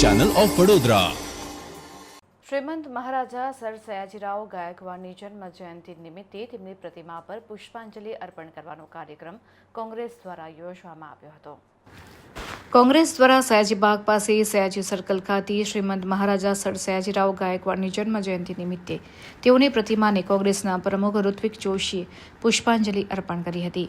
Channel of Vadodara Shrimant Maharaja sir Sayajirao ગાયકવાડની જન્મ જયંતિ નિમિત્તે તેમની પ્રતિમા પર પુષ્પાંજલિ અર્પણ કરવાનો કાર્યક્રમ કોંગ્રેસ દ્વારા યોજવામાં આવ્યો હતો. કોંગ્રેસ દ્વારા સયાજીબાગ પાસે સયાજી સર્કલ ખાતે શ્રીમંત મહારાજા સર સયાજીરાવ ગાયકવાડની જન્મ જયંતિ નિમિત્તે તેઓની પ્રતિમાને કોંગ્રેસના પ્રમુખ ઋત્વિક જોશીએ પુષ્પાંજલિ અર્પણ કરી હતી.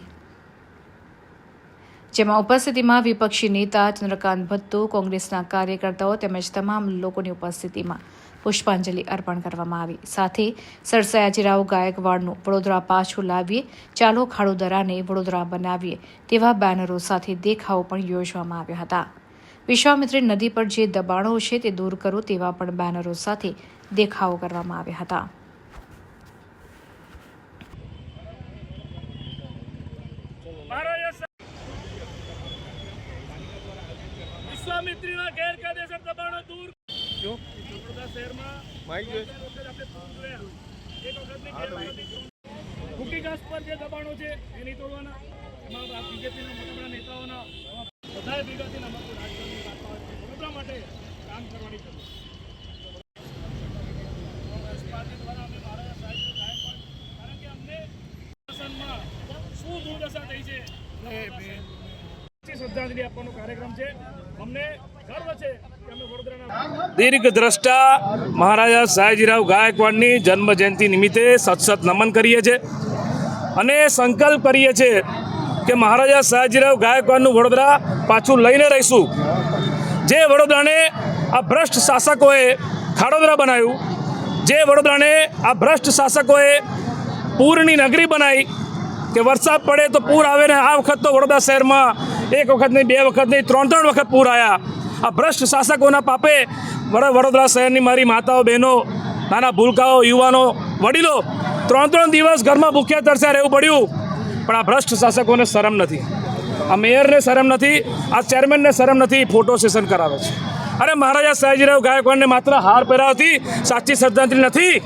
જેમાં ઉપસ્થિતિમાં વિપક્ષી નેતા ચંદ્રકાંત ભત્તુ કોંગ્રેસના કાર્યકર્તાઓ તેમજ તમામ લોકોની ઉપસ્થિતિમાં પુષ્પાંજલિ અર્પણ કરવામાં આવી. સાથે સર સયાજીરાવ ગાયકવાડનું વડોદરા પાછું લાવીએ, ચાલો ખાડોદરાને વડોદરા બનાવીએ તેવા બેનરો સાથે દેખાવો પણ યોજવામાં આવ્યા હતા. વિશ્વામિત્રી નદી પર જે દબાણો છે તે દૂર કરો તેવા પણ બેનરો સાથે દેખાવો કરવામાં આવ્યા હતા વિશ્વામિત્રીના ગેરકાયદેસર દબાણો દૂર વડોદરા શહેરમાં દર વખતે આપણે ફોન જોયા. એક વખતની ગેરકાયદેસર ભૂકી ઘાસ પર જે દબાણો છે એની તોડવાના એમાં બીજેપીના મોટા મોટા નેતાઓના બધાએ ભેગાથી અમારું આવે વડોદરા માટે કામ કરવાની જરૂર શ્રદ્ધાંજલિ આપવાનો કાર્યક્રમ છે. અમને દીર્ઘ દ્રષ્ટા મહારાજા સાયજીરાવ ગાયકવાડની જન્મ જયંતિ નિમિત્તે સતસત નમન કરીએ છીએ અને સંકલ્પ કરીએ છીએ કે મહારાજા સાયજીરાવ ગાયકવાડનું વડોદરા પાછું લઈને રહીશું. જે વડોદરાને આ ભ્રષ્ટ શાસકોએ ખાડોદરા બનાવ્યું, જે વડોદરાને આ ભ્રષ્ટ શાસકોએ પૂરની નગરી બનાવી, કે વરસાદ પડે તો પૂર આવે ને આ વખત તો વડોદરા શહેરમાં એક વખત નહીં, બે વખત નહીં, ત્રણ ત્રણ વખત પૂર આવ્યા આ ભ્રષ્ટ શાસકોના પાપે વડ- વડોદરા શહેરની મારી માતાઓ, બહેનો, નાના ભૂલકાઓ, યુવાનો, વડીલો ત્રણ ત્રણ દિવસ ઘરમાં ભૂખ્યા તરસ્યા રહેવું પડ્યું. પણ આ ભ્રષ્ટ શાસકોને શરમ નથી. આ મેયરને શરમ નથી, આ ચેરમેનને શરમ નથી, ફોટો સેશન કરાવે છે. અરે મહારાજા સયાજીરાવ ગાયકવાડને માત્ર હાર પહેરાવતી સાચી શ્રદ્ધાંજલિ નથી.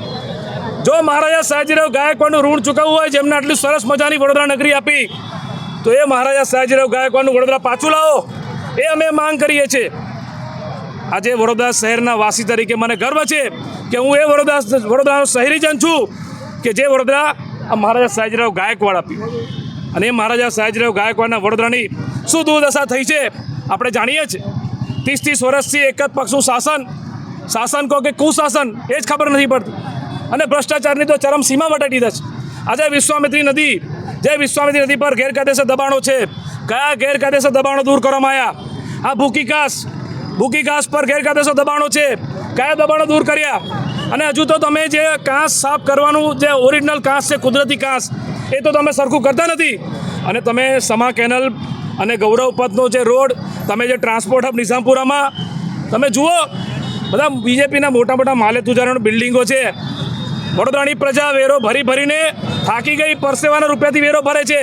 જો મહારાજા સયાજીરાવ ગાયકવાડનું ઋણ ચૂકવવું હોય, જેમને આટલી સરસ મજાની વડોદરા નગરી આપી, તો એ મહારાજા સયાજીરાવ ગાયકવાડનું વડોદરા પાછું લાવો. એ અમે માંગ કરીએ છીએ. આજે વડોદરા શહેરના વાસી તરીકે મને ગર્વ છે કે હું એ વડોદરા વડોદરાનો શહેરીજન છું કે જે વડોદરા મહારાજા સયાજીરાવ ગાયકવાડ આપ્યું. અને એ મહારાજા સયાજીરાવ ગાયકવાડના વડોદરાની શું દુર્દશા થઈ છે આપણે જાણીએ છીએ ત્રીસ ત્રીસ વર્ષથી એક જ પક્ષનું શાસન. શાસન કહો કે કુશાસન, એ જ ખબર નથી પડતી. અને ભ્રષ્ટાચારની તો ચરમસીમા વટાટી દીધા છે. આજે વિશ્વામિત્રી નદી, જે વિશ્વામિત્રી નદી પર ગેરકાયદેસર દબાણો છે કયા ગેરકાયદેસર દબાણો દૂર કરવામાં આવ્યા? આ ભૂકી ઘાસ. ભૂકી ઘાસ પર ગેરકાયદેસર દબાણો છે. કયા દબાણો દૂર કર્યા? અને હજુ તો તમે જે કાંસ સાફ કરવાનું, જે ઓરિજિનલ કાંસ છે, કુદરતી કાંસ એ તો તમે સરખું કરતા નથી. અને તમે સમા કેનલ અને ગૌરવ પથનો જે રોડ, તમે જે ટ્રાન્સપોર્ટ હબ નિઝામપુરામાં, તમે જુઓ, બધા બીજેપીના મોટા મોટા માલે તુજારણ બિલ્ડિંગો છે. વડોદરાની પ્રજા વેરો ભરી ભરીને થાકી ગઈ, પરસેવાના રૂપિયાથી વેરો ભરે છે.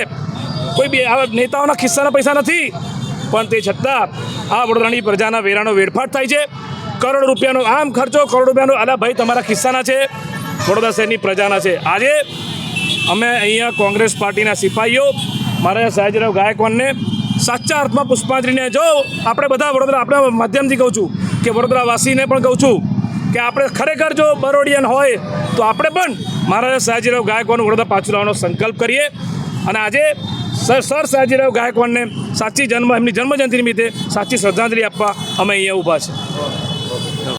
કોઈ બી આવા નેતાઓના ખિસ્સાના પૈસા નથી. પણ તે છતાં આ વડોદરાની પ્રજાના વેરાનો વેડફાટ થાય છે. કરોડ રૂપિયાનો આમ ખર્ચો કરોડ રૂપિયાનો અલા ભાઈ તમારા ખિસ્સાના છે. વડોદરા શહેરની પ્રજાના છે. આજે અમે અહીંયા કોંગ્રેસ પાર્ટીના સિપાહીઓ, મારા સાહેજરાવ ગાયકવાડને સાચા અર્થમાં પુષ્પાંજલિને જો આપણે બધા વડોદરા આપણા માધ્યમથી કહું છું કે વડોદરાવાસીને પણ કહું છું કે આપણે ખરેખર જો બરોડિયન હોય તો આપણે પણ મહારાજા સયાજીરાવ ગાયકવાડનું વડોદરા પાછું લાવવાનો સંકલ્પ કરીએ. અને આજે સર સર સયાજીરાવ ગાયકવાડને સાચી જન્મ, એમની જન્મજયંતિ નિમિત્તે સાચી શ્રદ્ધાંજલિ આપવા અમે અહીંયા ઊભા છે